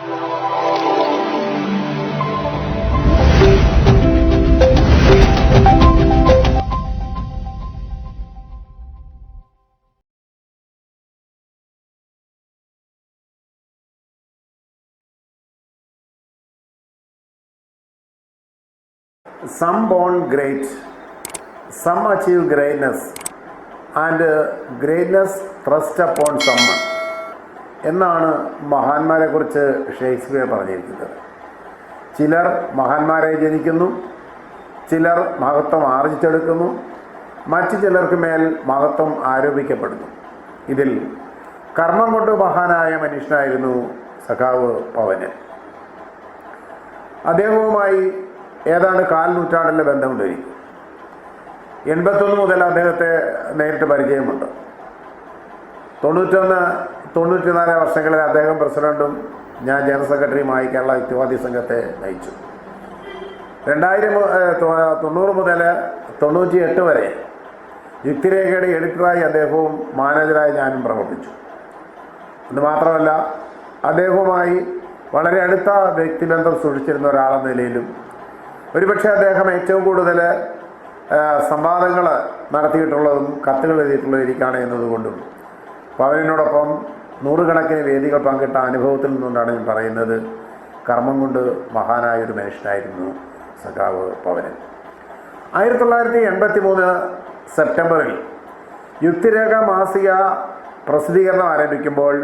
some born great, some achieve greatness, and uh, greatness thrust upon someone. എന്നാണ് മഹാന്മാരെക്കുറിച്ച് Shakespeare പറഞ്ഞിരിക്കുന്നത്. ചിലർ മഹാന്മാരെ ജനിക്കുന്നു ചിലർ മഹത്വം ആർജിച്ചെടുക്കുന്നു മറ്റു ചിലർക്ക് മേൽ മഹത്വം ആരോപിക്കപ്പെടുന്നു. ഇതിൽ കർമ്മം കൊണ്ട് മഹാനായ മനുഷ്യനായിരുന്നു സഖാവ് പവന്. അദ്ദേഹവുമായി ഏതാണ്ട് കാൽ നൂറ്റാണ്ടിലെ ബന്ധമുണ്ടായിരിക്കും എൺപത്തൊന്ന് മുതൽ അദ്ദേഹത്തെ നേരിട്ട് പരിചയമുണ്ട്. തൊണ്ണൂറ്റൊന്ന് തൊണ്ണൂറ്റിനാല് വർഷങ്ങളിൽ അദ്ദേഹം പ്രസിഡന്റും ഞാൻ ജനറൽ സെക്രട്ടറിയുമായി കേരള യുക്തിവാദി സംഘത്തെ നയിച്ചു. രണ്ടായിരം തൊണ്ണൂറ് മുതൽ തൊണ്ണൂറ്റി എട്ട് വരെ യുക്തിരേഖയുടെ എഡിറ്ററായി അദ്ദേഹവും മാനേജറായി ഞാനും പ്രവർത്തിച്ചു. എന്ന് മാത്രമല്ല അദ്ദേഹവുമായി വളരെ അടുത്ത വ്യക്തിബന്ധം സൂക്ഷിച്ചിരുന്ന ഒരാളെന്ന നിലയിലും ഒരുപക്ഷെ അദ്ദേഹം ഏറ്റവും കൂടുതൽ സംവാദങ്ങൾ നടത്തിയിട്ടുള്ളതും കത്തുകൾ എഴുതിയിട്ടുള്ളതും എനിക്കാണ് എന്നതുകൊണ്ടും. പവനോടൊപ്പം നൂറുകണക്കിന് വേദികൾ പങ്കിട്ട അനുഭവത്തിൽ നിന്നുകൊണ്ടാണ് ഞാൻ പറയുന്നത്. കർമ്മം കൊണ്ട് മഹാനായ ഒരു മനുഷ്യനായിരുന്നു സഖാവ് പവനൻ. ആയിരത്തി തൊള്ളായിരത്തി എൺപത്തി മൂന്ന് സെപ്റ്റംബറിൽ യുക്തിരേഖ മാസിക പ്രസിദ്ധീകരണം ആരംഭിക്കുമ്പോൾ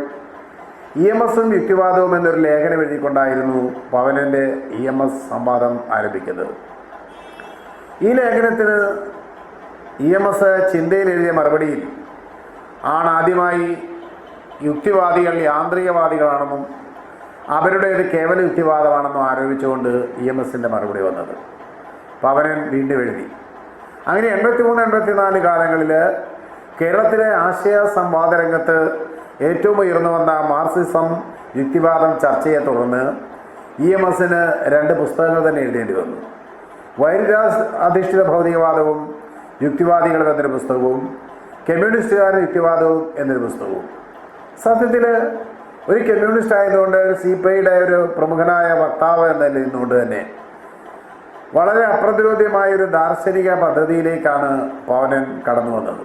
ഇ എം എസും യുക്തിവാദവും എന്നൊരു ലേഖനം എഴുതിക്കൊണ്ടായിരുന്നു പവനന്റെ ഇ എം എസ് സംവാദം ആരംഭിക്കുന്നത്. ഈ ലേഖനത്തിന് ഇ എം എസ് ചിന്തയിൽ എഴുതിയ മറുപടിയിൽ ആണ് ആദ്യമായി യുക്തിവാദികൾ യാന്ത്രികവാദികളാണെന്നും അവരുടേത് കേവല യുക്തിവാദമാണെന്നും ആരോപിച്ചുകൊണ്ട് ഇ എം എസിന്റെ മറുപടി വന്നത്. പവനൻ വീണ്ടും എഴുതി. അങ്ങനെ എൺപത്തി മൂന്ന് എൺപത്തിനാല് കാലങ്ങളിൽ കേരളത്തിലെ ആശയ സംവാദ രംഗത്ത് ഏറ്റവും ഉയർന്നു വന്ന മാർസിസം യുക്തിവാദം ചർച്ചയെ തുടർന്ന് ഇ എം എസിന് രണ്ട് പുസ്തകങ്ങൾ തന്നെ എഴുതേണ്ടി വന്നു. വൈരാജ് അധിഷ്ഠിത ഭൗതികവാദവും യുക്തിവാദികൾ എന്നൊരു പുസ്തകവും കമ്മ്യൂണിസ്റ്റുകാരുടെ യുക്തിവാദവും എന്നൊരു പുസ്തകവും. സത്യത്തിൽ ഒരു കമ്മ്യൂണിസ്റ്റ് ആയതുകൊണ്ട് ഒരു സി പി ഐയുടെ ഒരു പ്രമുഖനായ വക്താവ് എന്ന നിന്നുകൊണ്ട് തന്നെ വളരെ അപ്രതിരോധ്യമായ ഒരു ദാർശനിക പദ്ധതിയിലേക്കാണ് പവനൻ കടന്നു വന്നത്.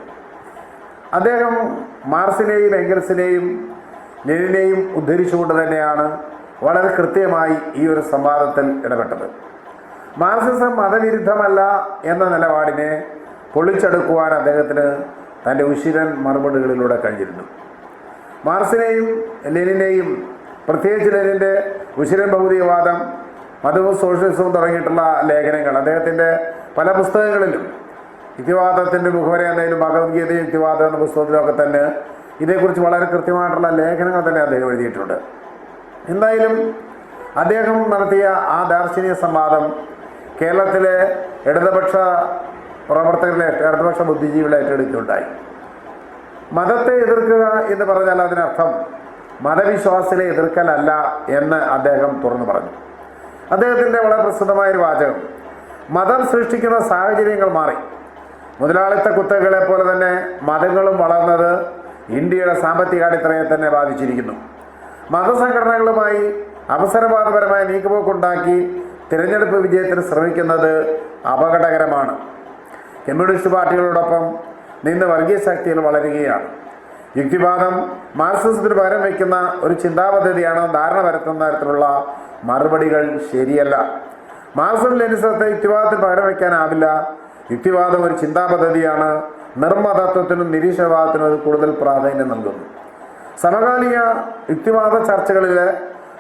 അദ്ദേഹം മാർസിനെയും എംഗൽസിനെയും ലെനിനെയും ഉദ്ധരിച്ചുകൊണ്ട് തന്നെയാണ് വളരെ കൃത്യമായി ഈ ഒരു സംവാദത്തിൽ ഇടപെട്ടത്. മാർസിസം മതവിരുദ്ധമല്ല എന്ന നിലപാടിനെ പൊളിച്ചെടുക്കുവാൻ അദ്ദേഹത്തിന് തന്റെ ഉശിരൻ മറുപടികളിലൂടെ കഴിഞ്ഞിരുന്നു. മാർസിനെയും ലെനിനെയും പ്രത്യേകിച്ച് ലെനിന്റെ ഉശിരൻ ഭൗതികവാദം മതവും സോഷ്യലിസവും തുടങ്ങിയിട്ടുള്ള ലേഖനങ്ങൾ. അദ്ദേഹത്തിന്റെ പല പുസ്തകങ്ങളിലും യുക്തിവാദത്തിന്റെ മുഖവര എന്നതിലും ഭഗവത്ഗീത യുക്തിവാദം എന്ന പുസ്തകത്തിലൊക്കെ തന്നെ ഇതേക്കുറിച്ച് വളരെ കൃത്യമായിട്ടുള്ള ലേഖനങ്ങൾ തന്നെ അദ്ദേഹം എഴുതിയിട്ടുണ്ട്. എന്തായാലും അദ്ദേഹം നടത്തിയ ആ ദാർശനിക സംവാദം കേരളത്തിലെ ഇടതുപക്ഷ പ്രവർത്തകരെ ഇടതുപക്ഷ ബുദ്ധിജീവികളെ ഏറ്റെടുക്കുകയുണ്ടായി മതത്തെ എതിർക്കുക എന്ന് പറഞ്ഞാൽ അതിനർത്ഥം മതവിശ്വാസികളെ എതിർക്കലല്ല എന്ന് അദ്ദേഹം തുറന്നു പറഞ്ഞു. അദ്ദേഹത്തിന്റെ വളരെ പ്രസിദ്ധമായൊരു വാചകം മതം സൃഷ്ടിക്കുന്ന സാഹചര്യങ്ങൾ മാറി. മുതലാളിത്ത കുത്തകളെ പോലെ തന്നെ മതങ്ങളും വളർന്നത് ഇന്ത്യയുടെ സാമ്പത്തിക അടിത്തറയെ തന്നെ ബാധിച്ചിരിക്കുന്നു. മതസംഘടനകളുമായി അവസരവാദപരമായ നീക്കുപോക്കുണ്ടാക്കി തിരഞ്ഞെടുപ്പ് വിജയത്തിന് ശ്രമിക്കുന്നത് അപകടകരമാണ്. കമ്മ്യൂണിസ്റ്റ് പാർട്ടികളോടൊപ്പം നിന്ന് വർഗീയ ശക്തികൾ വളരുകയാണ്. യുക്തിവാദം മാർക്സിസത്തിന് പകരം വയ്ക്കുന്ന ഒരു ചിന്താപദ്ധതിയാണ് ധാരണ പരത്തുന്ന തരത്തിലുള്ള മറുപടികൾ ശരിയല്ല. മാർക്സും ലെനിസത്തെ യുക്തിവാദത്തിന് പകരം വയ്ക്കാനാവില്ല. യുക്തിവാദം ഒരു ചിന്താപദ്ധതിയാണ്. നിർമ്മതത്വത്തിനും നിരീക്ഷണവാദത്തിനും അത് കൂടുതൽ പ്രാധാന്യം നൽകുന്നു. സമകാലിക യുക്തിവാദ ചർച്ചകളിൽ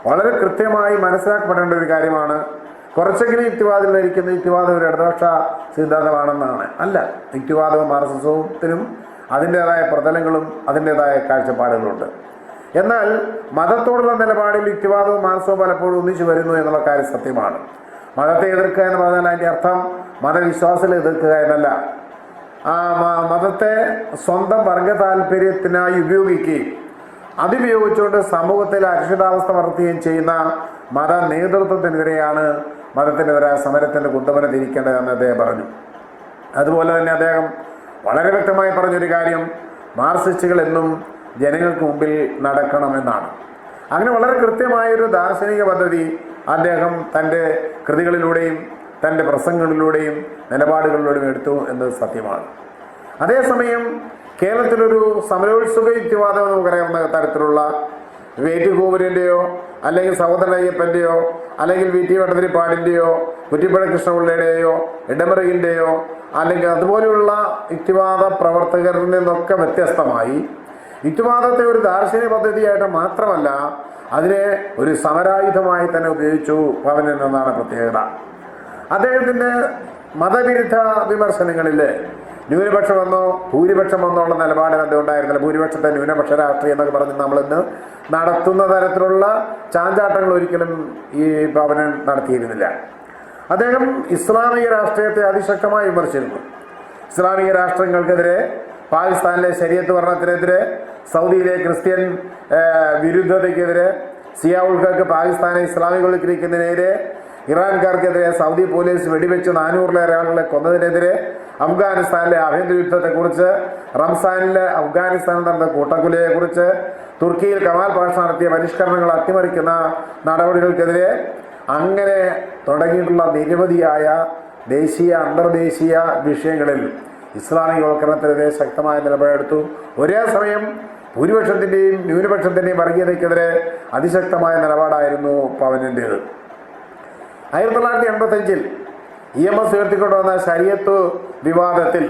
വളരെ കൃത്യമായി മനസ്സിലാക്കപ്പെടേണ്ട ഒരു കാര്യമാണ് കുറച്ചെങ്കിലും യുക്തിവാദികൾ ധരിക്കുന്ന യുക്തിവാദം ഒരു ഇടതുപക്ഷ സിദ്ധാന്തമാണെന്നാണ്. അല്ല യുക്തിവാദവും മാർക്സിസത്തിനും അതിന്റെതായ പ്രതലങ്ങളും അതിന്റെതായ കാഴ്ചപ്പാടുകളുണ്ട്. എന്നാൽ മതത്തോടുള്ള നിലപാടിൽ യുക്തിവാദവും മാനസവും പലപ്പോഴും ഒന്നിച്ചു വരുന്നു എന്നുള്ള കാര്യം സത്യമാണ്. മതത്തെ എതിർക്കുക എന്ന് പറഞ്ഞാൽ അതിന്റെ അർത്ഥം മതവിശ്വാസത്തിൽ എതിർക്കുക എന്നല്ല. ആ മതത്തെ സ്വന്തം വർഗ താല്പര്യത്തിനായി ഉപയോഗിക്കുകയും അതുപയോഗിച്ചുകൊണ്ട് സമൂഹത്തിൽ അരക്ഷിതാവസ്ഥ വളർത്തുകയും ചെയ്യുന്ന മത നേതൃത്വത്തിനെതിരെയാണ് മതത്തിനെതിരായ സമരത്തിന്റെ കുട്ടമന തിരിക്കേണ്ടതെന്ന് അദ്ദേഹം പറഞ്ഞു. അതുപോലെ തന്നെ അദ്ദേഹം വളരെ വ്യക്തമായി പറഞ്ഞൊരു കാര്യം മാർസിസ്റ്റുകൾ എന്നും ജനങ്ങൾക്ക് മുമ്പിൽ നടക്കണമെന്നാണ്. അങ്ങനെ വളരെ കൃത്യമായൊരു ദാർശനിക പദ്ധതി അദ്ദേഹം തന്റെ കൃതികളിലൂടെയും തന്റെ പ്രസംഗങ്ങളിലൂടെയും നിലപാടുകളിലൂടെയും എടുത്തു എന്നത് സത്യമാണ്. അതേസമയം കേരളത്തിലൊരു സമരോത്സുക യുക്തിവാദം പറയുന്ന തരത്തിലുള്ള വേറ്റുകൂവരിന്റെയോ അല്ലെങ്കിൽ സഹോദരൻ അയ്യപ്പന്റെയോ അല്ലെങ്കിൽ വി ടി വട്ടതിരിപ്പാടിന്റെയോ കുറ്റിപ്പുഴ കൃഷ്ണപിള്ളയുടെയോ ഇടമറികിന്റെയോ അല്ലെങ്കിൽ അതുപോലെയുള്ള യുക്തിവാദ പ്രവർത്തകരിൽ നിന്നൊക്കെ വ്യത്യസ്തമായി യുക്തിവാദത്തെ ഒരു ദാർശനിക പദ്ധതിയായിട്ട് മാത്രമല്ല അതിനെ ഒരു സമരായുധമായി തന്നെ ഉപയോഗിച്ചു പവനൻ എന്നാണ് പ്രത്യേകത. അദ്ദേഹത്തിന്റെ മതവിരുദ്ധ വിമർശനങ്ങളിൽ ന്യൂനപക്ഷമെന്നോ ഭൂരിപക്ഷമെന്നോ ഉള്ള നിലപാട് അദ്ദേഹം ഉണ്ടായിരുന്നില്ല ഭൂരിപക്ഷത്തെ ന്യൂനപക്ഷ രാഷ്ട്രീയം എന്നൊക്കെ പറഞ്ഞ് നമ്മളിന്ന് നടത്തുന്ന തരത്തിലുള്ള ചാഞ്ചാട്ടങ്ങൾ ഒരിക്കലും ഈ ഭവനൻ നടത്തിയിരുന്നില്ല. അദ്ദേഹം ഇസ്ലാമിക രാഷ്ട്രീയത്തെ അതിശക്തമായി വിമർശിച്ചിരുന്നു. ഇസ്ലാമിക രാഷ്ട്രങ്ങൾക്കെതിരെ പാകിസ്ഥാനിലെ ശരീരത്ത് ഭരണത്തിനെതിരെ സൗദിയിലെ ക്രിസ്ത്യൻ വിരുദ്ധതയ്ക്കെതിരെ സിയാവുൾക്കാർക്ക് പാകിസ്ഥാനെ ഇസ്ലാമികവൽക്കരിക്കുന്നതിനെതിരെ ഇറാൻകാർക്കെതിരെ സൗദി പോലീസ് വെടിവെച്ച് നാനൂറിലേറെ ആളുകളെ കൊന്നതിനെതിരെ അഫ്ഗാനിസ്ഥാനിലെ ആഭ്യന്തര യുദ്ധത്തെക്കുറിച്ച് റംസാനിലെ അഫ്ഗാനിസ്ഥാനിൽ നടന്ന കൂട്ടക്കൊലയെക്കുറിച്ച് തുർക്കിയിൽ കമാൽ പാഷ നടത്തിയ പരിഷ്കരണങ്ങൾ അട്ടിമറിക്കുന്ന നടപടികൾക്കെതിരെ അങ്ങനെ തുടങ്ങിയിട്ടുള്ള നിരവധിയായ ദേശീയ അന്തർദേശീയ വിഷയങ്ങളിൽ ഇസ്ലാമികവൽക്കരണത്തിനെതിരെ ശക്തമായ നിലപാടെടുത്തു. ഒരേ സമയം ഭൂരിപക്ഷത്തിന്റെയും ന്യൂനപക്ഷത്തിന്റെയും വർഗീയതയ്ക്കെതിരെ അതിശക്തമായ നിലപാടായിരുന്നു പവനിന്റേത് ആയിരത്തി തൊള്ളായിരത്തി എൺപത്തഞ്ചിൽ ഇ എം എസ് ഉയർത്തിക്കൊണ്ടുവന്ന ശരീരത്ത് വിവാദത്തിൽ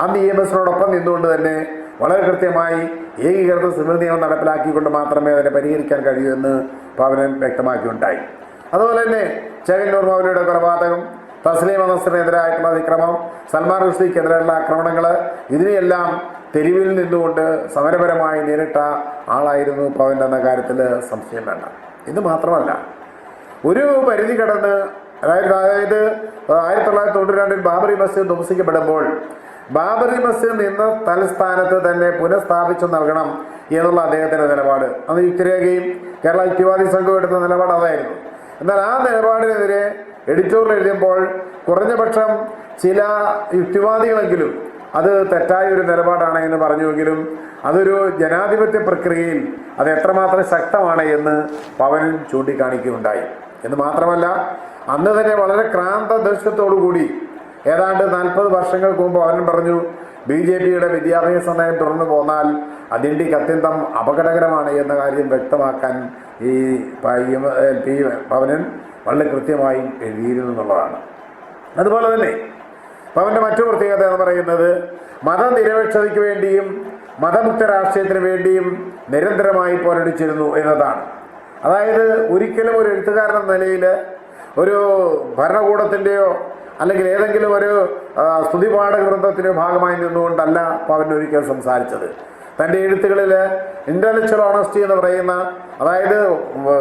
അന്ന് ഇ എം എസിനോടൊപ്പം നിന്നുകൊണ്ട് തന്നെ വളരെ കൃത്യമായി ഏകീകൃത സിവിൽ നിയമം നടപ്പിലാക്കിക്കൊണ്ട് മാത്രമേ അതിനെ പരിഹരിക്കാൻ കഴിയൂ എന്ന് പവനൻ വ്യക്തമാക്കിയുണ്ടായി. അതുപോലെ തന്നെ ചേകന്നൂർ മൗലിയുടെ കൊലപാതകം തസ്ലീം അനസറിനെതിരായിട്ടുള്ള അതിക്രമം സൽമാൻ റുഷ്ദിക്കെതിരെയുള്ള ആക്രമണങ്ങൾ ഇതിനെയെല്ലാം തെരുവിൽ നിന്നുകൊണ്ട് സമരപരമായി നേരിട്ട ആളായിരുന്നു പവൻ എന്ന കാര്യത്തിൽ സംശയം വേണ്ട. ഇത് മാത്രമല്ല ഒരു പരിധി കടന്ന് അതായത് അതായത് ആയിരത്തി തൊള്ളായിരത്തി തൊണ്ണൂറ്റി രണ്ടിൽ ബാബറി മസ്ജിദ് ധ്വംസിക്കപ്പെടുമ്പോൾ ബാബറി മസ്ജിദ് നിന്ന തലസ്ഥാനത്ത് തന്നെ പുനഃസ്ഥാപിച്ചു നൽകണം എന്നുള്ള അദ്ദേഹത്തിന്റെ നിലപാട്. അന്ന് യുക്തിരേഖയും കേരള യുക്തിവാദി സംഘവും എടുത്ത നിലപാട് അതായിരുന്നു. എന്നാൽ ആ നിലപാടിനെതിരെ എഡിറ്റോറിൽ എഴുതുമ്പോൾ കുറഞ്ഞപക്ഷം ചില യുക്തിവാദികളെങ്കിലും അത് തെറ്റായ ഒരു നിലപാടാണ് എന്ന് പറഞ്ഞുവെങ്കിലും അതൊരു ജനാധിപത്യ പ്രക്രിയയിൽ അത് എത്രമാത്രം ശക്തമാണ് എന്ന് പവനും ചൂണ്ടിക്കാണിക്കുകയുണ്ടായി. എന്ന് മാത്രമല്ല അന്ന് തന്നെ വളരെ ക്രാന്ത ദർശനത്തോടുകൂടി ഏതാണ്ട് നാൽപ്പത് വർഷങ്ങൾക്ക് മുമ്പ് അവൻ പറഞ്ഞു ബി ജെ പിയുടെ വിദ്യാഭ്യാസ നയം തുടർന്നു പോന്നാൽ അതിന്റെ അത്യന്തം അപകടകരമാണ് എന്ന കാര്യം വ്യക്തമാക്കാൻ ഈ പ- പവനൻ വളരെ കൃത്യമായി എഴുതിയിരുന്നു എന്നുള്ളതാണ്. അതുപോലെ തന്നെ പവന്റെ മറ്റു പ്രത്യേകത എന്ന് പറയുന്നത് മതനിരപേക്ഷതയ്ക്ക് വേണ്ടിയും മതമുക്ത രാഷ്ട്രീയത്തിന് വേണ്ടിയും നിരന്തരമായി പോരടിച്ചിരുന്നു എന്നതാണ്. അതായത് ഒരിക്കലും ഒരു എഴുത്തുകാരൻ എന്ന നിലയിൽ ഒരു ഭരണകൂടത്തിന്റെയോ അല്ലെങ്കിൽ ഏതെങ്കിലും ഒരു സ്തുതിപാഠ വൃന്ദത്തിന്റെ ഭാഗമായി നിന്നുകൊണ്ടല്ല പവൻ ഒരിക്കൽ സംസാരിച്ചത്. തന്റെ എഴുത്തുകളിൽ ഇന്റലക്ച്വൽ ഓണസ്റ്റി എന്ന് പറയുന്ന അതായത്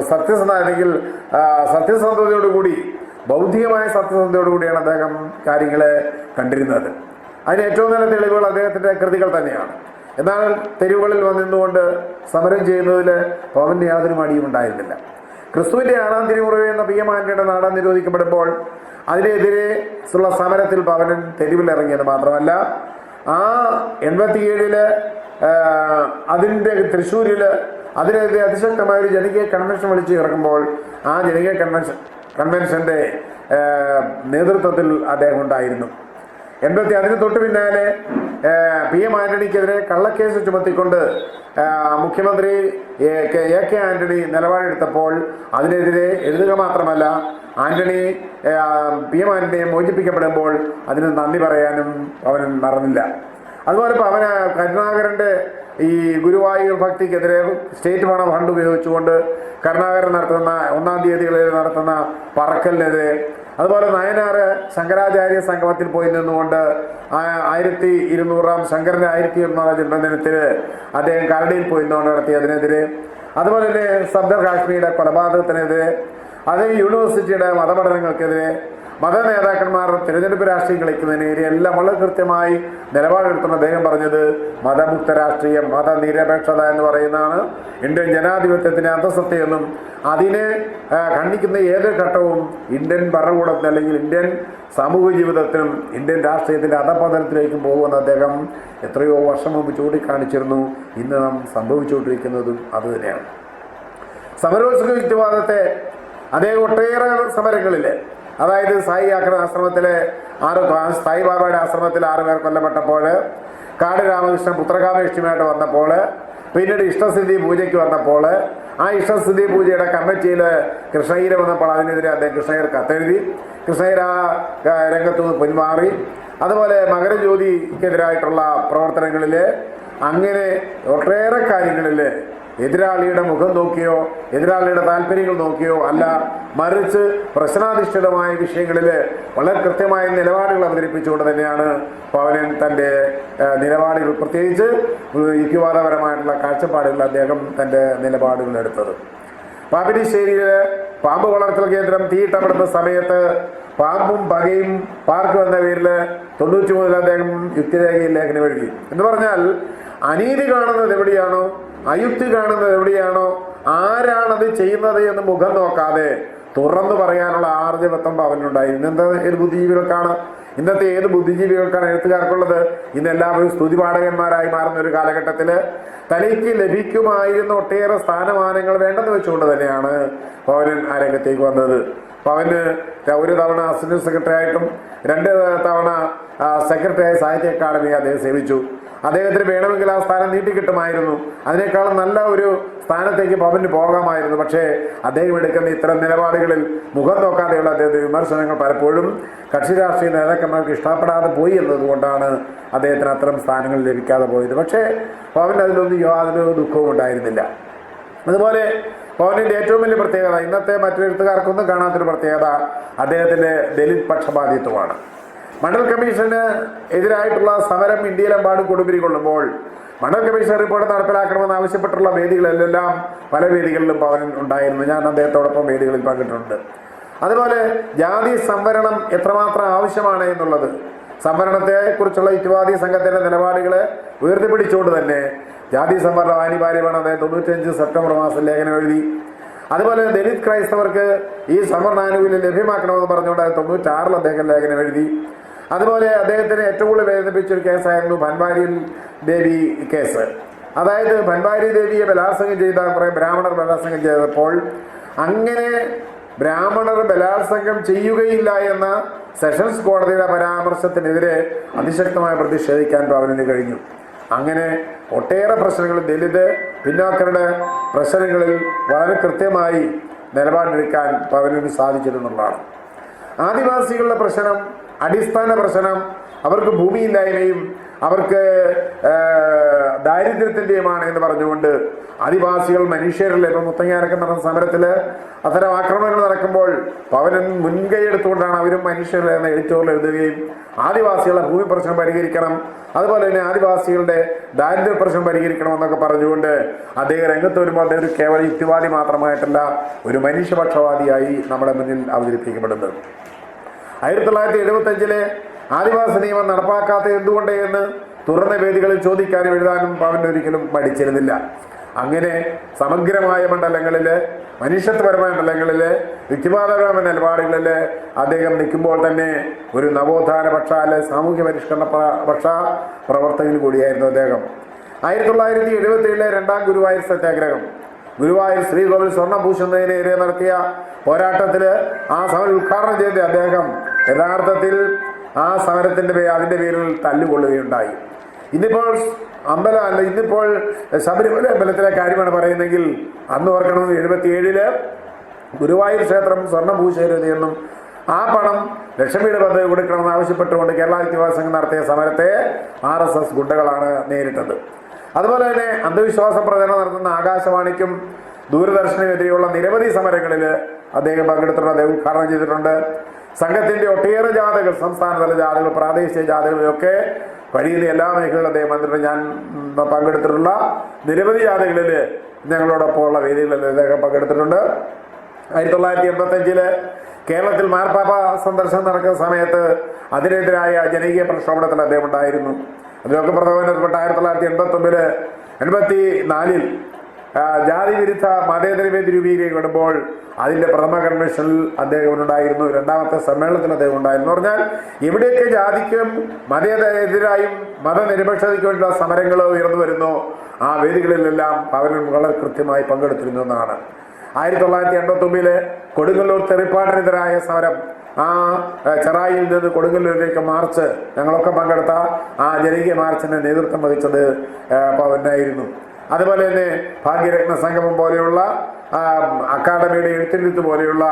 സത്യസന്ധ അല്ലെങ്കിൽ സത്യസന്ധതയോടുകൂടി ബൗദ്ധികമായ സത്യസന്ധതയോടുകൂടിയാണ് അദ്ദേഹം കാര്യങ്ങളെ കണ്ടിരുന്നത്. അതിന് ഏറ്റവും നല്ല തെളിവുകൾ അദ്ദേഹത്തിന്റെ കൃതികൾ തന്നെയാണ്. എന്നാൽ തെരുവുകളിൽ വന്നിരുന്നുകൊണ്ട് സമരം ചെയ്യുന്നതിൽ പവന്റെ യാതൊരു മടിയും ഉണ്ടായിരുന്നില്ല. ക്രിസ്തുവിന്റെ ആറാം തിരുമുറവ് എന്ന പി എം ആന്റണിയുടെ നാടൻ നിരോധിക്കപ്പെടുമ്പോൾ അതിനെതിരെ ഉള്ള സമരത്തിൽ പവനൻ തെരുവിലിറങ്ങിയത് മാത്രമല്ല ആ എൺപത്തിയേഴിൽ അതിന്റെ തൃശ്ശൂരിൽ അതിനെതിരെ അതിശക്തമായ ഒരു ജനകീയ കൺവെൻഷൻ വിളിച്ചു ഇറക്കുമ്പോൾ ആ ജനകീയ കൺവെൻഷൻ കൺവെൻഷന്റെ നേതൃത്വത്തിൽ അദ്ദേഹം ഉണ്ടായിരുന്നു. എൺപത്തി അതിന് തൊട്ട് പിന്നാലെ പി എം ആന്റണിക്കെതിരെ കള്ളക്കേസ് ചുമത്തിക്കൊണ്ട് മുഖ്യമന്ത്രി എ കെ ആന്റണി നിലപാടെടുത്തപ്പോൾ അതിനെതിരെ എഴുതുക മാത്രമല്ല ആന്റണി പി എം ആന്റണിയെ മോചിപ്പിക്കപ്പെടുമ്പോൾ അതിന് നന്ദി പറയാനും അവൻ മറന്നില്ല. അതുപോലെ ഇപ്പോൾ അവന് കരുണാകരന്റെ ഈ ഗുരുവായൂർ ഭക്തിക്കെതിരെ സ്റ്റേറ്റ് പണ ഫണ്ട് ഉപയോഗിച്ചുകൊണ്ട് കരുണാകരൻ നടത്തുന്ന ഒന്നാം തീയതികളിൽ നടത്തുന്ന പറക്കലിനെതിരെ അതുപോലെ നയനാറ് ശങ്കരാചാര്യ സംഗമത്തിൽ പോയി നിന്നുകൊണ്ട് ആയിരത്തി ഇരുന്നൂറാം ശങ്കരന്റെ ആയിരത്തി ഇരുന്നൂറാം ജന്മദിനത്തിൽ അദ്ദേഹം കരടിയിൽ പോയി നിന്നുകൊണ്ട് നടത്തിയതിനെതിരെ അതുപോലെ തന്നെ സബ്ദർ കാശ്മീരുടെ കൊലപാതകത്തിനെതിരെ അതേ യൂണിവേഴ്സിറ്റിയുടെ മതപഠനങ്ങൾക്കെതിരെ മത നേതാക്കന്മാർ തിരഞ്ഞെടുപ്പ് രാഷ്ട്രീയം കളിക്കുന്നതിനെതിരെ എല്ലാം വളരെ കൃത്യമായി നിലപാടെടുത്തുന്ന അദ്ദേഹം പറഞ്ഞത് മതമുക്ത രാഷ്ട്രീയം മതനിരപേക്ഷത എന്ന് പറയുന്നതാണ്. ഇന്ത്യൻ ജനാധിപത്യത്തിന് അന്തസത്തയെന്നും അതിനെ ഖണ്ഡിക്കുന്ന ഏത് ഘട്ടവും ഇന്ത്യൻ ഭരണകൂടത്തിന് അല്ലെങ്കിൽ ഇന്ത്യൻ സാമൂഹ്യ ജീവിതത്തിനും ഇന്ത്യൻ രാഷ്ട്രീയത്തിന്റെ അധപതനത്തിലേക്കും പോകുമെന്ന് അദ്ദേഹം എത്രയോ വർഷം മുമ്പ് ചൂണ്ടിക്കാണിച്ചിരുന്നു. ഇന്ന് നാം സംഭവിച്ചുകൊണ്ടിരിക്കുന്നതും അതുതന്നെയാണ് സമരോത്സുക യുക്തിവാദത്തെ അദ്ദേഹം ഒട്ടേറെ സമരങ്ങളിൽ അതായത് സായി ആക്രമ ആശ്രമത്തിലെ ആറ് സായി ബാബയുടെ ആശ്രമത്തിൽ ആറ് പേർ കൊല്ലപ്പെട്ടപ്പോൾ കാട് രാമകൃഷ്ണൻ പുത്രകാമേഷ്ടിയുമായിട്ട് വന്നപ്പോൾ പിന്നീട് ഇഷ്ടസ്ഥിതി പൂജയ്ക്ക് വന്നപ്പോൾ ആ ഇഷ്ടസ്ഥിതി പൂജയുടെ കമ്മിറ്റിയിൽ കൃഷ്ണയ്യർ വന്നപ്പോൾ അതിനെതിരെ അദ്ദേഹം കൃഷ്ണയ്യർ കത്തെഴുതി കൃഷ്ണയ്യർ ആ രംഗത്തു നിന്ന് പിന്മാറി. അതുപോലെ മകരജ്യോതിക്കെതിരായിട്ടുള്ള പ്രവർത്തനങ്ങളിൽ അങ്ങനെ ഒട്ടേറെ കാര്യങ്ങളിൽ എതിരാളിയുടെ മുഖം നോക്കിയോ എതിരാളിയുടെ താല്പര്യങ്ങൾ നോക്കിയോ അല്ല മറിച്ച് പ്രശ്നാധിഷ്ഠിതമായ വിഷയങ്ങളിൽ വളരെ കൃത്യമായ നിലപാടുകൾ അവതരിപ്പിച്ചുകൊണ്ട് തന്നെയാണ് പവനൻ തന്റെ നിലപാടുകൾ പ്രത്യേകിച്ച് യുക്തിവാദപരമായിട്ടുള്ള കാഴ്ചപ്പാടുകൾ അദ്ദേഹം തന്റെ നിലപാടുകൾ എടുത്തത്. പാപ്പിനിശ്ശേരിയിൽ പാമ്പ് വളർത്തൽ കേന്ദ്രം തീയിട്ടപ്പെടുന്ന സമയത്ത് പാമ്പും പകയും പാർക്ക് എന്ന പേരിൽ തൊണ്ണൂറ്റി മുതൽ അദ്ദേഹം യുക്തിരേഖയിൽ ലേഖനം എഴുതി. എന്ന് പറഞ്ഞാൽ അനീതി കാണുന്നത് എവിടെയാണോ അയുക്തി കാണുന്നത് എവിടെയാണോ? ആരാണത് ചെയ്യുന്നത് എന്ന് മുഖം നോക്കാതെ തുറന്നു പറയാനുള്ള ആർജവത്വം അവനുണ്ടായി ഇന്നത്തെ ഏത് ബുദ്ധിജീവികൾക്കാണ്? ഇന്നത്തെ ഏത് ബുദ്ധിജീവികൾക്കാണ് എഴുത്തുകാർക്കുള്ളത്? ഇന്ന് എല്ലാവരും സ്തുതിപാഠകന്മാരായി മാറുന്ന ഒരു കാലഘട്ടത്തിൽ തനിക്ക് ലഭിക്കുമായിരുന്ന ഒട്ടേറെ സ്ഥാനമാനങ്ങൾ വേണ്ടെന്ന് വെച്ചുകൊണ്ട് തന്നെയാണ് പവനൻ ആ രംഗത്തേക്ക് വന്നത്. പവന് ഒരു തവണ അസിസ്റ്റന്റ് സെക്രട്ടറി ആയിട്ടും രണ്ട് തവണ സെക്രട്ടറി ആയി സാഹിത്യ അക്കാദമി അദ്ദേഹം സേവിച്ചു. അദ്ദേഹത്തിന് വേണമെങ്കിൽ ആ സ്ഥാനം നീട്ടിക്കിട്ടുമായിരുന്നു. അതിനേക്കാളും നല്ല ഒരു സ്ഥാനത്തേക്ക് പവന് പോകാമായിരുന്നു. പക്ഷേ അദ്ദേഹം എടുക്കുന്ന ഇത്തരം നിലപാടുകളിൽ മുഖം നോക്കാതെയുള്ള അദ്ദേഹത്തിന്റെ വിമർശനങ്ങൾ പലപ്പോഴും കക്ഷി രാഷ്ട്രീയ നേതാക്കന്മാർക്ക് ഇഷ്ടപ്പെടാതെ പോയി എന്നതുകൊണ്ടാണ് അദ്ദേഹത്തിന് അത്തരം സ്ഥാനങ്ങൾ ലഭിക്കാതെ പോയത്. പക്ഷേ പവൻ അതിലൊന്നും യാതൊരു ദുഃഖവും ഉണ്ടായിരുന്നില്ല. അതുപോലെ പവനിന്റെ ഏറ്റവും വലിയ പ്രത്യേകത ഇന്നത്തെ മറ്റു എഴുത്തുകാർക്കൊന്നും കാണാത്തൊരു പ്രത്യേകത അദ്ദേഹത്തിന്റെ ദലിത് പക്ഷപാതിത്വമാണ്. മണ്ഡൽ കമ്മീഷന് എതിരായിട്ടുള്ള സമരം ഇന്ത്യയിലെമ്പാടും കൊടുമ്പിരി കൊള്ളുമ്പോൾ മണ്ഡൽ കമ്മീഷൻ റിപ്പോർട്ട് നടപ്പിലാക്കണമെന്ന് ആവശ്യപ്പെട്ടുള്ള വേദികളിലെല്ലാം പല വേദികളിലും പവൻ ഉണ്ടായിരുന്നു. ഞാൻ അദ്ദേഹത്തോടൊപ്പം വേദികളിൽ പങ്കിട്ടുണ്ട്. അതുപോലെ ജാതി സംവരണം എത്രമാത്രം ആവശ്യമാണ് എന്നുള്ളത് സംവരണത്തെ കുറിച്ചുള്ള യുക്തിവാദി സംഘത്തിന്റെ നിലപാടുകളെ ഉയർത്തിപ്പിടിച്ചുകൊണ്ട് തന്നെ ജാതി സംവരണം അനിവാര്യമാണ് അദ്ദേഹം തൊണ്ണൂറ്റഞ്ച് സെപ്റ്റംബർ മാസം ലേഖനം എഴുതി. അതുപോലെ ദലിത് ക്രൈസ്തവർക്ക് ഈ സംവരണാനുകൂല്യം ലഭ്യമാക്കണമെന്ന് പറഞ്ഞുകൊണ്ട് അതായത് തൊണ്ണൂറ്റാറിൽ അദ്ദേഹം ലേഖനം എഴുതി. അതുപോലെ അദ്ദേഹത്തിന് ഏറ്റവും കൂടുതൽ വേദനിപ്പിച്ച ഒരു കേസായിരുന്നു ഭൻവാരി ദേവി കേസ്. അതായത് ഭൻവാരി ദേവിയെ ബലാത്സംഗം ചെയ്ത കുറേ ബ്രാഹ്മണർ ബലാത്സംഗം ചെയ്തപ്പോൾ അങ്ങനെ ബ്രാഹ്മണർ ബലാത്സംഗം ചെയ്യുകയില്ല എന്ന സെഷൻസ് കോടതിയുടെ പരാമർശത്തിനെതിരെ അതിശക്തമായി പ്രതിഷേധിക്കാൻ പവനിന് കഴിഞ്ഞു. അങ്ങനെ ഒട്ടേറെ പ്രശ്നങ്ങൾ ദലിത് പിന്നോക്കരുടെ പ്രശ്നങ്ങളിൽ വളരെ കൃത്യമായി നിലപാടെടുക്കാൻ പവനിന് സാധിച്ചിരുന്നുള്ളതാണ് ആദിവാസികളുടെ പ്രശ്നം അടിസ്ഥാന പ്രശ്നം. അവർക്ക് ഭൂമിയില്ലായ്മയും അവർക്ക് ദാരിദ്ര്യത്തിന്റെയുമാണ് എന്ന് പറഞ്ഞുകൊണ്ട് ആദിവാസികൾ മനുഷ്യരല്ലേ ഇപ്പം മുത്തങ്ങാനൊക്കെ നടന്ന സമരത്തിൽ അത്തരം ആക്രമണങ്ങൾ നടക്കുമ്പോൾ പവനൻ മുൻകൈ എടുത്തുകൊണ്ടാണ് അവരും മനുഷ്യരല്ലേ എന്ന എഡിറ്റോറിൽ എഴുതുകയും ആദിവാസികളുടെ ഭൂമി പ്രശ്നം പരിഹരിക്കണം അതുപോലെ തന്നെ ആദിവാസികളുടെ ദാരിദ്ര്യ പ്രശ്നം പരിഹരിക്കണം എന്നൊക്കെ പറഞ്ഞുകൊണ്ട് അദ്ദേഹം രംഗത്ത് വരുമ്പോൾ അദ്ദേഹം ഒരു കേവല യുക്തിവാദി മാത്രമായിട്ടല്ല ഒരു മനുഷ്യപക്ഷവാദിയായി നമ്മുടെ മുന്നിൽ അവതരിപ്പിക്കപ്പെടുന്നത്. ആയിരത്തി തൊള്ളായിരത്തി എഴുപത്തി അഞ്ചിലെ ആദിവാസി നിയമം നടപ്പാക്കാത്ത എന്തുകൊണ്ട് എന്ന് തുറന്ന വേദികളിൽ ചോദിക്കാനും എഴുതാനും പവൻ ഒരിക്കലും പഠിച്ചിരുന്നില്ല അങ്ങനെ സമഗ്രമായ മണ്ഡലങ്ങളിൽ മനുഷ്യത്വപരമായ മണ്ഡലങ്ങളിൽ യുക്തിവാദപരമായ നിലപാടുകളിൽ അദ്ദേഹം നിൽക്കുമ്പോൾ തന്നെ ഒരു നവോത്ഥാന പക്ഷ അല്ലെ സാമൂഹ്യ പരിഷ്കരണ പക്ഷ പ്രവർത്തകൻ കൂടിയായിരുന്നു അദ്ദേഹം. ആയിരത്തി തൊള്ളായിരത്തി എഴുപത്തി ഏഴിലെ രണ്ടാം ഗുരുവായൂർ സത്യാഗ്രഹം. ഗുരുവായൂർ ശ്രീകോവിൽ സ്വർണഭൂഷണത്തിനെതിരെ നടത്തിയ പോരാട്ടത്തിൽ ആ സമരം ഉദ്ഘാടനം ചെയ്ത അദ്ദേഹം യഥാർത്ഥത്തിൽ ആ സമരത്തിന്റെ പേ അതിന്റെ പേരിൽ തല്ലുകൊള്ളുകയുണ്ടായി. ഇന്നിപ്പോൾ അമ്പലം അല്ല ഇന്നിപ്പോൾ ശബരിമല അമ്പലത്തിലെ കാര്യമാണ് പറയുന്നെങ്കിൽ അന്ന് ഓർക്കണം എഴുപത്തിയേഴിൽ ഗുരുവായൂർ ക്ഷേത്രം സ്വർണഭൂഷരുതെന്നും ആ പണം ലക്ഷ്മിയുടെ പദ്ധതി കൊടുക്കണമെന്ന് ആവശ്യപ്പെട്ടുകൊണ്ട് കേരള വിദ്യാഭ്യാസ സംഘം നടത്തിയ സമരത്തെ ആർ എസ് എസ് ഗുണ്ടകളാണ് നേരിട്ടത്. അതുപോലെ തന്നെ അന്ധവിശ്വാസ പ്രചരണം നടത്തുന്ന ആകാശവാണിക്കും ദൂരദർശനെതിരെയുള്ള നിരവധി സമരങ്ങളിൽ അദ്ദേഹം പങ്കെടുത്തിട്ടുണ്ട് അദ്ദേഹം ഉദ്ഘാടനം ചെയ്തിട്ടുണ്ട്. സംഘത്തിന്റെ ഒട്ടേറെ ജാഥകൾ സംസ്ഥാനതല ജാഥകൾ പ്രാദേശിക ജാഥകളിലൊക്കെ വഴിയിലെ എല്ലാ മേഖലകളിലും അദ്ദേഹം വന്നിട്ടുണ്ട്. ഞാൻ പങ്കെടുത്തിട്ടുള്ള നിരവധി ജാഥകളിൽ ഞങ്ങളോടൊപ്പമുള്ള വേദികളിൽ അദ്ദേഹം പങ്കെടുത്തിട്ടുണ്ട്. ആയിരത്തി തൊള്ളായിരത്തി എൺപത്തഞ്ചിൽ കേരളത്തിൽ മാർപ്പാപ്പ സന്ദർശനം നടക്കുന്ന സമയത്ത് അതിനെതിരായ ജനകീയ പ്രക്ഷോഭത്തിൽ അദ്ദേഹം ഉണ്ടായിരുന്നു. അതിലൊക്കെ പ്രധാനപ്പെട്ട ആയിരത്തി തൊള്ളായിരത്തി എൺപത്തി ഒമ്പതിൽ എൺപത്തി നാലിൽ ജാതി വിരുദ്ധ മതേതര വേദി രൂപീകരിക്കപ്പെടുമ്പോൾ അതിന്റെ പ്രഥമ കൺവെൻഷനിൽ അദ്ദേഹം ഉണ്ടായിരുന്നു. രണ്ടാമത്തെ സമ്മേളനത്തിൽ അദ്ദേഹം ഉണ്ടായിരുന്നു. പറഞ്ഞാൽ എവിടെയൊക്കെ ജാതിക്കും മതേതരെതിരായും മതനിരപേക്ഷതയ്ക്ക് വേണ്ടിയുള്ള സമരങ്ങൾ ഉയർന്നു വരുന്നു. ആ വേദികളിലെല്ലാം അവൻ വളരെ കൃത്യമായി പങ്കെടുത്തിരുന്നു എന്നാണ്. ആയിരത്തി തൊള്ളായിരത്തി എൺപത്തി ഒമ്പതിൽ കൊടുങ്ങല്ലൂർ തെറിപ്പാടിനെതിരായ സമരം ആ ചെറായിൽ നിന്ന് കൊടുങ്ങല്ലൂരിലേക്ക് മാർച്ച് ഞങ്ങളൊക്കെ പങ്കെടുത്ത ആ ജനകീയ മാർച്ചിന് നേതൃത്വം വഹിച്ചത് പവനായിരുന്നു അതുപോലെ തന്നെ ഭാഗ്യരത്ന സംഗമം പോലെയുള്ള അക്കാദമിയുടെ എഴുത്തിരുത്ത് പോലെയുള്ള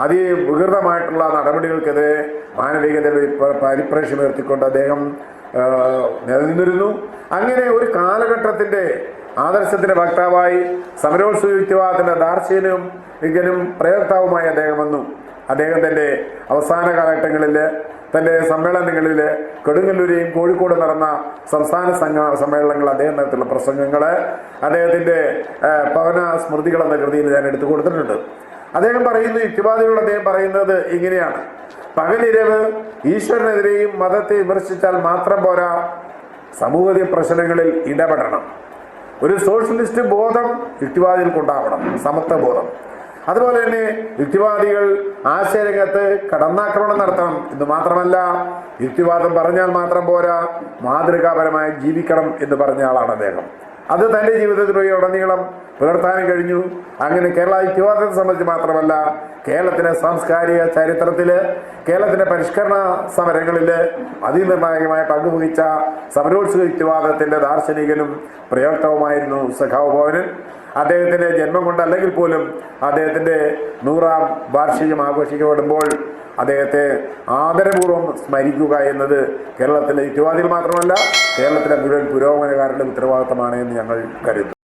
അതിവികൃതമായിട്ടുള്ള നടപടികൾക്കെതിരെ മാനവികതയുടെ പരിപ്രേക്ഷ്യം ഉയർത്തിക്കൊണ്ട് അദ്ദേഹം നിലനിന്നിരുന്നു. അങ്ങനെ ഒരു കാലഘട്ടത്തിന്റെ ആദർശത്തിന്റെ വക്താവായി സമരോത്സവ യുക്തിവാദത്തിന്റെ ദാർശനികനും വിജ്ഞനും പ്രയോക്താവുമായി അദ്ദേഹം വന്നു. അദ്ദേഹം തന്റെ അവസാന കാലഘട്ടങ്ങളിൽ തന്റെ സമ്മേളനങ്ങളിൽ കൊടുങ്ങല്ലൂരെയും കോഴിക്കോട് നടന്ന സംസ്ഥാന സംഘ സമ്മേളനങ്ങൾ അദ്ദേഹം നടത്തിയുള്ള പ്രസംഗങ്ങൾ അദ്ദേഹത്തിന്റെ പവന സ്മൃതികൾ എന്ന കൃതിയിൽ ഞാൻ എടുത്തു കൊടുത്തിട്ടുണ്ട്. അദ്ദേഹം പറയുന്നു യുക്തിവാദികളോട് അദ്ദേഹം പറയുന്നത് ഇങ്ങനെയാണ്. പകലിരവ് ഈശ്വരനെതിരെയും മതത്തെ വിമർശിച്ചാൽ മാത്രം പോരാ സമൂഹത്തെ പ്രശ്നങ്ങളിൽ ഇടപെടണം. ഒരു സോഷ്യലിസ്റ്റ് ബോധം യുക്തിവാദികൾക്കുണ്ടാവണം സമത്വ ബോധം അതുപോലെ തന്നെ യുക്തിവാദികൾ ആശയരംഗത്ത് കടന്നാക്രമണം നടത്തണം എന്ന് മാത്രമല്ല യുക്തിവാദം പറഞ്ഞാൽ മാത്രം പോരാ മാതൃകാപരമായി ജീവിക്കണം എന്ന് പറഞ്ഞ ആളാണ് അദ്ദേഹം. അത് തന്റെ ജീവിതത്തിലൂടെ ഉടനീളം പുലർത്താനും കഴിഞ്ഞു. അങ്ങനെ കേരള യുക്തിവാദത്തെ സംബന്ധിച്ച് മാത്രമല്ല കേരളത്തിലെ സാംസ്കാരിക ചരിത്രത്തിൽ കേരളത്തിന്റെ പരിഷ്കരണ സമരങ്ങളിൽ അതിനിർണായകമായ പങ്കുവഹിച്ച സമരോത്സവ യുക്തിവാദത്തിന്റെ ദാർശനികനും പ്രയോക്തവുമായിരുന്നു സഖാവ് ഭവനൻ. അദ്ദേഹത്തിന്റെ ജന്മം കൊണ്ടല്ലെങ്കിൽ പോലും അദ്ദേഹത്തിന്റെ നൂറാം വാർഷികം ആഘോഷിക്കപ്പെടുമ്പോൾ അദ്ദേഹത്തെ ആദരപൂർവം സ്മരിക്കുക എന്നത് കേരളത്തിലെ യുക്തിവാദികൾ മാത്രമല്ല കേരളത്തിലെ മുഴുവൻ പുരോഗമനക്കാരുടെ ഉത്തരവാദിത്തമാണ് എന്ന് ഞങ്ങൾ കരുതുന്നു.